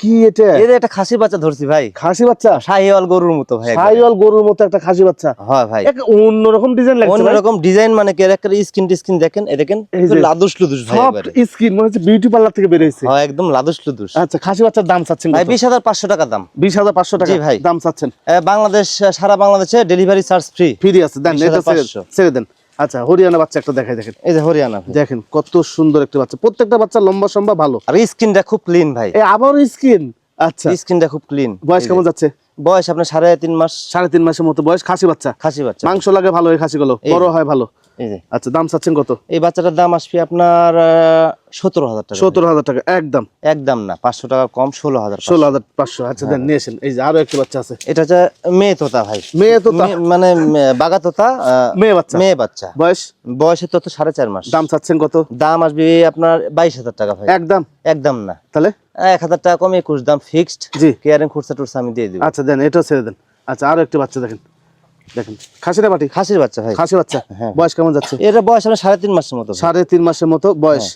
কি এটা? যে একটা খাসি বাচ্চা ধরছি ভাই। খাসি বাচ্চা? শাহিওয়াল গরুর মতো ভাই। সাইওয়াল গরুর মতো একটা খাসি বাচ্চা? হয় ভাই। এক অন্যরকম ডিজাইন লাগছে অন্যরকম ডিজাইন মানে কি? একটা স্কিন টিস্কিন দেখেন এ দেখেন লাদুস লুদুস ভাই স্কিন মনে হচ্ছে বিউটি পার্লার থেকে বেরিয়েছে। হয় একদম লাদুস লুদুস। আচ্ছা খাসি বাচ্চার দাম চাচ্ছেন ভাই বিশ হাজার পাঁচশো টাকা দাম। বিশ হাজার পাঁচশো টাকা জি ভাই। দাম চাচ্ছেন। বাংলাদেশ সারা বাংলাদেশে ডেলিভারি চার্জ ফ্রি ফ্রি আছে। দেন এটা ছেড়ে দেন। আচ্ছা হরিয়ানা বাচ্চা একটা দেখাই দেখেন। এই যে হরিয়ানা। দেখেন কত সুন্দর একটা বাচ্চা। প্রত্যেকটা বাচ্চা লম্বা সম্ভব ভালো। আর স্কিনটা খুব ক্লিন ভাই। আবার স্কিন? আচ্ছা। স্কিনটা খুব ক্লিন বয়স কেমন যাচ্ছে? বয়স আপনার সাড়ে তিন মাস। সাড়ে তিন মাসের মতো। বয়স খাসি বাচ্চা। খাসি বাচ্চা। মাংস লাগে ভালো এই খাসি গুলো বড় হয় ভালো। এই যে। আচ্ছা দাম চাচ্ছেন কত? এই বাচ্চাটার দাম আসবে আপনার সতেরো হাজার টাকা। সত্তর হাজার টাকা একদম। একদম না পাঁচশো টাকা কম ষোলো হাজার ষোলো হাজার পাঁচশো আচ্ছা দেন নিয়ে এসেন এই যে আরও একটা বাচ্চা আছে। এটা হচ্ছে মেয়ে তোতা ভাই। মেয়ে তোতা? মানে বাগা তোতা মেয়ে বাচ্চা? মেয়ে বাচ্চা। বয়স? বয়সে তো সাড়ে চার মাস। দাম চাচ্ছেন কত? দাম আসবে আপনার বাইশ হাজার টাকা ভাই। একদম? একদম না। তাহলে? এক হাজার টাকা কম একুশ দাম ফিক্সড জি। কেয়ারিং খুরসা টুরসা আমি দিয়ে দিব। আচ্ছা দেন এটাও ছেড়ে দেন। আচ্ছা আরও একটা বাচ্চা দেখেন। দেখেন খাসিটা বাটি? খাসির বাচ্চা ভাই। খাসি বাচ্চা? হ্যাঁ। বয়স কেমন যাচ্ছে? এটা বয়স সাড়ে তিন মাসের মতো। সাড়ে তিন মাসের মতো বয়স।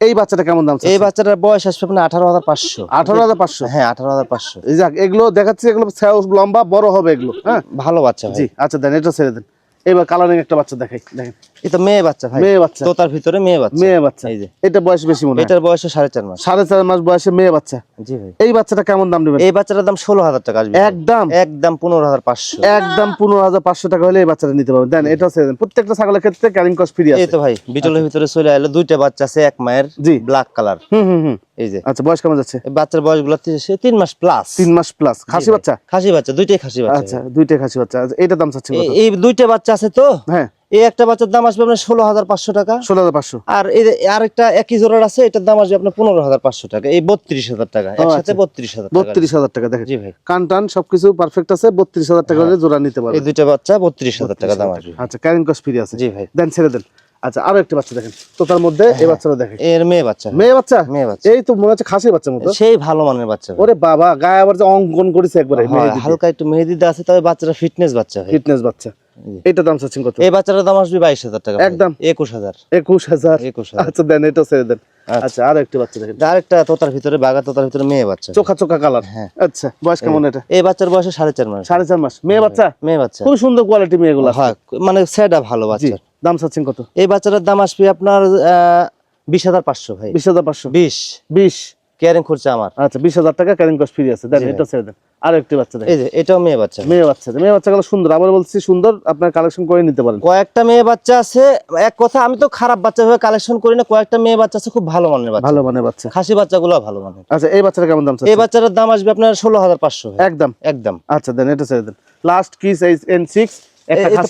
এই বাচ্চাটা কেমন দাম এই বাচ্চাটার বয়স আসবে আপনার আঠারো হাজার পাঁচশো। আঠারো হাজার পাঁচশো? হ্যাঁ আঠারো হাজার পাঁচশো। যাক এগুলো দেখাচ্ছে এগুলো লম্বা বড় হবে এগুলো হ্যাঁ? ভালো বাচ্চা জি আচ্ছা দেন এটা ছেড়ে দেন। এবার কালারিং একটা বাচ্চা দেখাই দেখেন। তো মেয়ে বাচ্চা ভাই। মেয়ে বাচ্চা। তোতার ভিতরে মেয়ে বাচ্চা। মেয়ে বাচ্চা। এই যে। এটা বয়স বেশি মনে হয়। এটার বয়স সাড়ে চার মাস। সাড়ে চার মাস বয়সে মেয়ে বাচ্চা। জি ভাই। এই বাচ্চাটা কেমন দাম নেবেন? এই বাচ্চাটার দাম ষোলো হাজার টাকা আসবে একদম? একদম পনেরো হাজার পাঁচশো। একদম পনেরো হাজার পাঁচশো টাকা হলে এই বাচ্চাটা নিতে পারবেন। দেন ছেড়ে দেন প্রত্যেকটা ছাগলের ক্ষেত্রে ক্যারিং কস্ট ফ্রি এই তো ভাই বিটলের ভিতরে চলে এলো দুইটা বাচ্চা আছে এক মায়ের জি। ব্ল্যাক কালার হুম হুম হুম। এই যে। আচ্ছা বয়স কেমন যাচ্ছে? বাচ্চার বয়সগুলো তিন মাস প্লাস তিন মাস প্লাস খাসি বাচ্চা? খাসি বাচ্চা দুইটাই খাসি বাচ্চা। আচ্ছা দুইটাই খাসি বাচ্চা। আচ্ছা এইটা দাম চাচ্ছেন এই- দুইটা বাচ্চা আছে তো? হ্যাঁ। এই একটা বাচ্চার দাম আসবে আপনার ষোলো হাজার পাঁচশো টাকা। ষোলো হাজার পাঁচশো। আর এই যে আরেকটা একই জোড়ার আছে এটার দাম আসবে আপনার পনেরো হাজার পাঁচশো টাকা। এই বত্রিশ হাজার টাকা। একসাথে আচ্ছা। বত্রিশ হাজার বত্রিশ হাজার টাকা দেখেন। জি ভাই। কান টান সবকিছু পারফেক্ট আছে বত্রিশ হাজার টাকা জোড়া নিতে এই দুইটা বাচ্চা বত্রিশ হাজার টাকা দাম আসবে। আচ্ছা ক্যারিং কস্ট ফ্রি আছে। জি ভাই। দেন ছেড়ে দেন। আচ্ছা আরও একটা বাচ্চা দেখেন। তো তার মধ্যে এই বাচ্চাটা দেখেন। এর মেয়ে বাচ্চা। মেয়ে বাচ্চা? মেয়ে বাচ্চা। এই তো মনে হচ্ছে খাসি বাচ্চার মতো। সেই ভালো মানের বাচ্চা ওরে বাবা গায়ে আবার যে অঙ্কন করেছে একবারে হালকা একটু মেহেদি আছে তবে বাচ্চাটা ফিটনেস বাচ্চা ফিটনেস বাচ্চা। এটা দাম চাচ্ছেন কত? এই বাচ্চাটার দাম আসবে বাইশ হাজার টাকা একদম। একুশ হাজার। একুশ হাজার। একুশ হাজার। আচ্ছা দেন এটা ছেড়ে দেন। আচ্ছা। আচ্ছা আর একটা বাচ্চা দেখেন। আরেকটা তোতার ভিতরে বাগা তোতার ভিতরে মেয়ে বাচ্চা। চোখা চোখা কালার হ্যাঁ। আচ্ছা বয়স কেমন এটা? এই বাচ্চার বয়স সাড়ে চার মাস। সাড়ে চার মাস। মেয়ে বাচ্চা? মেয়ে বাচ্চা। খুব সুন্দর কোয়ালিটি মেয়েগুলো। হয় মানে সেটা ভালো বাচ্চা দাম চাচ্ছেন কত? এই বাচ্চাটার দাম আসবে আপনার বিশ হাজার পাঁচশো ভাই। বিশ হাজার পাঁচশো? বিশ। বিশ? কেয়ারিং খরচা আমার। আচ্ছা বিশ হাজার টাকা ক্যারিং কস্ট ফ্রি আছে। দেন এটা ছেড়ে দেন। আর একটি বাচ্চা এই যে এটাও মেয়ে বাচ্চা। মেয়ে বাচ্চা মেয়ে বাচ্চাগুলো সুন্দর। আবার বলছি সুন্দর। আপনার কালেকশন করে নিতে পারেন। কয়েকটা মেয়ে বাচ্চা আছে। এক কথা আমি তো খারাপ বাচ্চা ভাবে কালেকশন করি না। কয়েকটা মেয়ে বাচ্চা আছে খুব ভালো মানের বাচ্চা। ভালো মানে বাচ্চা। খাসি বাচ্চাগুলো ভালো মানের। আচ্ছা এই বাচ্চাটা কেমন দাম এই বাচ্চাটার দাম আসবে আপনার ষোলো হাজার পাঁচশো একদম? একদম। আচ্ছা দেন এটা ছেড়ে দেন। লাস্ট এন সিক্স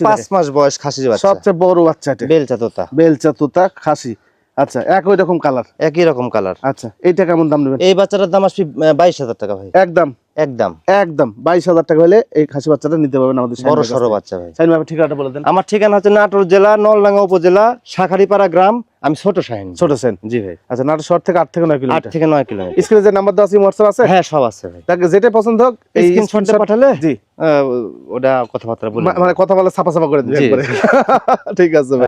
পাঁচ মাস বয়স খাসির সবচেয়ে বড় বাচ্চা বেলচা তোতা। বেলচা তোতা খাসি। আচ্ছা একই রকম কালার? একই রকম কালার। আচ্ছা এইটা কেমন দাম নেবেন? এই বাচ্চাটার দাম আসবে বাইশ হাজার টাকা ভাই। একদম? একদম। একদম বাইশ হাজার টাকা হলে এই খাসি বাচ্চাটা নিতে পারবেন আমাদের বড় সড়ো বাচ্চা ভাই। সাইন ঠিকানাটা বলে দেন। আমার ঠিকানা হচ্ছে নাটোর জেলা নলডাঙ্গা উপজেলা শাখারিপাড়া গ্রাম আমি ছোট শাহিন। ছোট সেন? জি ভাই। আচ্ছা নাটোর শহর থেকে আট থেকে নয় আট কিলোমিটার? থেকে নয় কিলোমিটার। স্ক্রিনে যে নাম্বার দেওয়া আছে হোয়াটসঅ্যাপ আছে? হ্যাঁ সব আছে ভাই। তাকে যেটা পছন্দ হোক এই স্ক্রিনশটটা পাঠালে জি। ওটা কথাবার্তা বলে মানে কথা বলে ছাপা ছাপা করে দিবেন। ঠিক আছে ভাই।